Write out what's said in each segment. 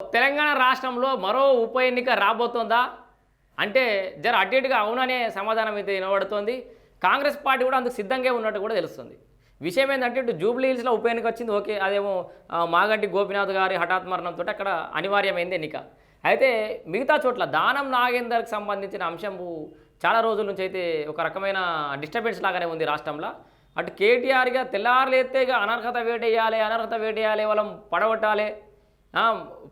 తెలంగాణ రాష్ట్రంలో మరో ఉప ఎన్నిక రాబోతోందా? అంటే జర అటు ఇటుగా అవుననే సమాధానం అయితే వినబడుతోంది. కాంగ్రెస్ పార్టీ కూడా అందుకు సిద్ధంగా ఉన్నట్టు కూడా తెలుస్తుంది. విషయం ఏంటంటే ఇటు జూబ్లీ హిల్స్లో ఉప ఎన్నిక వచ్చింది. ఓకే అదేమో మాగంటి గోపినాథ్ గారి హఠాత్ మరణంతో అక్కడ అనివార్యమైంది ఎన్నిక. అయితే మిగతా చోట్ల దానం నాగేందర్కి సంబంధించిన అంశం చాలా రోజుల నుంచి అయితే ఒక రకమైన డిస్టర్బెన్స్ లాగానే ఉంది రాష్ట్రంలో. అటు కేటీఆర్గా తెల్లారులేస్తే ఇక అనర్హత వేటేయాలి అనర్హత వేటేయాలి వాళ్ళం పడగొట్టాలి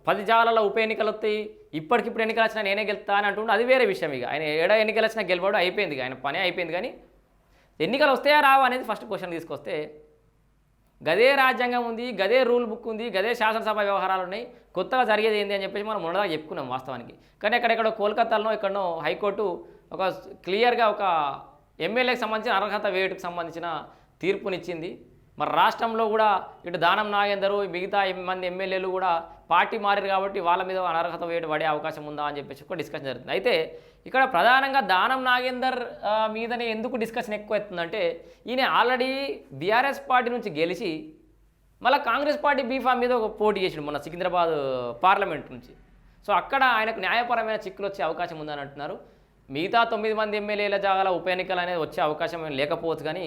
పది జాలలో ఉప ఎన్నికలు వస్తాయి ఇప్పటికిప్పుడు ఎన్నికలు వచ్చినా నేనే గెలుస్తా అని అంటుండే. అది వేరే విషయం ఇక. ఆయన ఏడ ఎన్నికలు వచ్చినా గెలవడం అయిపోయింది ఆయన పని అయిపోయింది కానీ ఎన్నికలు వస్తాయా రావా అనేది ఫస్ట్ క్వశ్చన్ తీసుకొస్తే గదే రాజ్యాంగం ఉంది గదే రూల్ బుక్ ఉంది గదే శాసనసభ వ్యవహారాలు ఉన్నాయి కొత్తగా జరిగేది ఏంది అని చెప్పేసి మనం మొన్నదా చెప్పుకున్నాం వాస్తవానికి. కానీ ఎక్కడెక్కడో కోల్కతాలో ఎక్కడనో హైకోర్టు ఒక క్లియర్గా ఒక ఎమ్మెల్యేకి సంబంధించిన అర్హత వేటుకు సంబంధించిన తీర్పునిచ్చింది. మరి రాష్ట్రంలో కూడా ఇటు దానం నాగేందరు మిగతా మంది ఎమ్మెల్యేలు కూడా పార్టీ మారారు కాబట్టి వాళ్ళ మీద అనర్హత వేయడం పడే అవకాశం ఉందా అని చెప్పేసి కూడా డిస్కషన్ జరుగుతుంది. అయితే ఇక్కడ ప్రధానంగా దానం నాగేందర్ మీదనే ఎందుకు డిస్కషన్ ఎక్కువ అవుతుందంటే ఈయన ఆల్రెడీ బీఆర్ఎస్ పార్టీ నుంచి గెలిచి మళ్ళీ కాంగ్రెస్ పార్టీ బీఫామ్ మీద ఒక పోటీ చేసిండు మొన్న సికింద్రాబాద్ పార్లమెంట్ నుంచి. సో అక్కడ ఆయనకు న్యాయపరమైన చిక్కులు వచ్చే అవకాశం ఉందని అంటున్నారు మిగతా తొమ్మిది మంది ఎమ్మెల్యేల జాగాల ఉప ఎన్నికలు అనేది వచ్చే అవకాశం లేకపోవచ్చు కానీ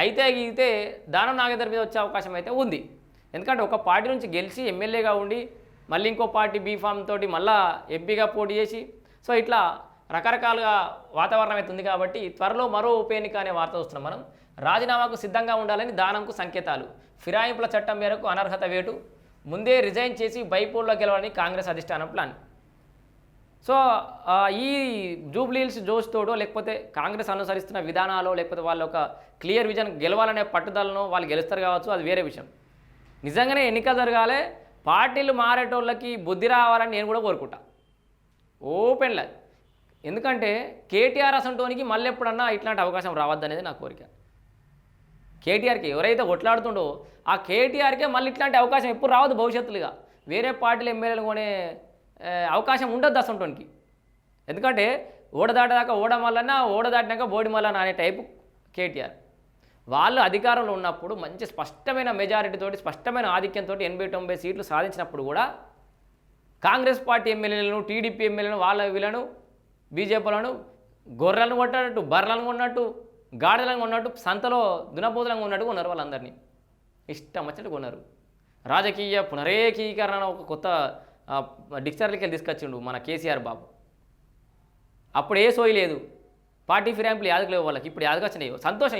అయితే గీతే దానం నాగేందర్ మీద వచ్చే అవకాశం అయితే ఉంది. ఎందుకంటే ఒక పార్టీ నుంచి గెలిచి ఎమ్మెల్యేగా ఉండి మళ్ళీ ఇంకో పార్టీ బీఫామ్ తోటి మళ్ళా ఎంపీగా పోటీ చేసి సో ఇట్లా రకరకాలుగా వాతావరణం అయితే ఉంది కాబట్టి త్వరలో మరో ఉప ఎన్నిక అనే వార్త వస్తున్నాం మనం. రాజీనామాకు సిద్ధంగా ఉండాలని దానంకు సంకేతాలు. ఫిరాయింపుల చట్టం మేరకు అనర్హత వేటు. ముందే రిజైన్ చేసి బైపోల్లో గెలవాలని కాంగ్రెస్ అధిష్టానం ప్లాన్. సో ఈ జూబ్లీహిల్స్ జోష్ తోడో లేకపోతే కాంగ్రెస్ అనుసరిస్తున్న విధానాలు లేకపోతే వాళ్ళ ఒక క్లియర్ విజన్ గెలవాలనే పట్టుదలను వాళ్ళు గెలుస్తారు కావచ్చు అది వేరే విషయం. నిజంగానే ఎన్నిక జరగాలి పార్టీలు మారేటోళ్ళకి బుద్ధి రావాలని నేను కూడా కోరుకుంటా. ఓపెన్లా ఎందుకంటే కేటీఆర్ అసంటోనికి మళ్ళీ ఎప్పుడన్నా ఇట్లాంటి అవకాశం రావద్దనేది నా కోరిక. కేటీఆర్కి ఎవరైతే కొట్లాడుతుండో ఆ కేటీఆర్కే మళ్ళీ ఇట్లాంటి అవకాశం ఎప్పుడు రావద్దు భవిష్యత్తులుగా వేరే పార్టీలు ఎమ్మెల్యేలు కొనే అవకాశం ఉండొద్దు అసంటోనికి. ఎందుకంటే ఓడ దాటదాకా ఓడ మల్లన్న ఓడ దాటినాక బోడి మల్లన్న అనే టైపు కేటీఆర్. వాళ్ళు అధికారంలో ఉన్నప్పుడు మంచి స్పష్టమైన మెజారిటీతోటి స్పష్టమైన ఆధిక్యంతో ఎనభై తొంభై సీట్లు సాధించినప్పుడు కూడా కాంగ్రెస్ పార్టీ ఎమ్మెల్యేలను టీడీపీ ఎమ్మెల్యేలను వాళ్ళ వీళ్ళను బీజేపీలను గొర్రెలను కొట్టినట్టు బర్రెలను కొన్నట్టు గాడిదలను కొన్నట్టు సంతలో దునపోతులను ఉన్నట్టు కొన్నారు వాళ్ళందరినీ. ఇష్టం వచ్చినట్టు కొన్నారు. రాజకీయ పునరేకీకరణ ఒక కొత్త డిక్షనరీకి వెళ్ళి తీసుకొచ్చిండు మన కేసీఆర్ బాబు. అప్పుడు ఏ సోయి లేదు. పార్టీ ఫిరాయింపులు యాదకు లేవు వాళ్ళకి? ఇప్పుడు యాదకొచ్చినాయి సంతోషం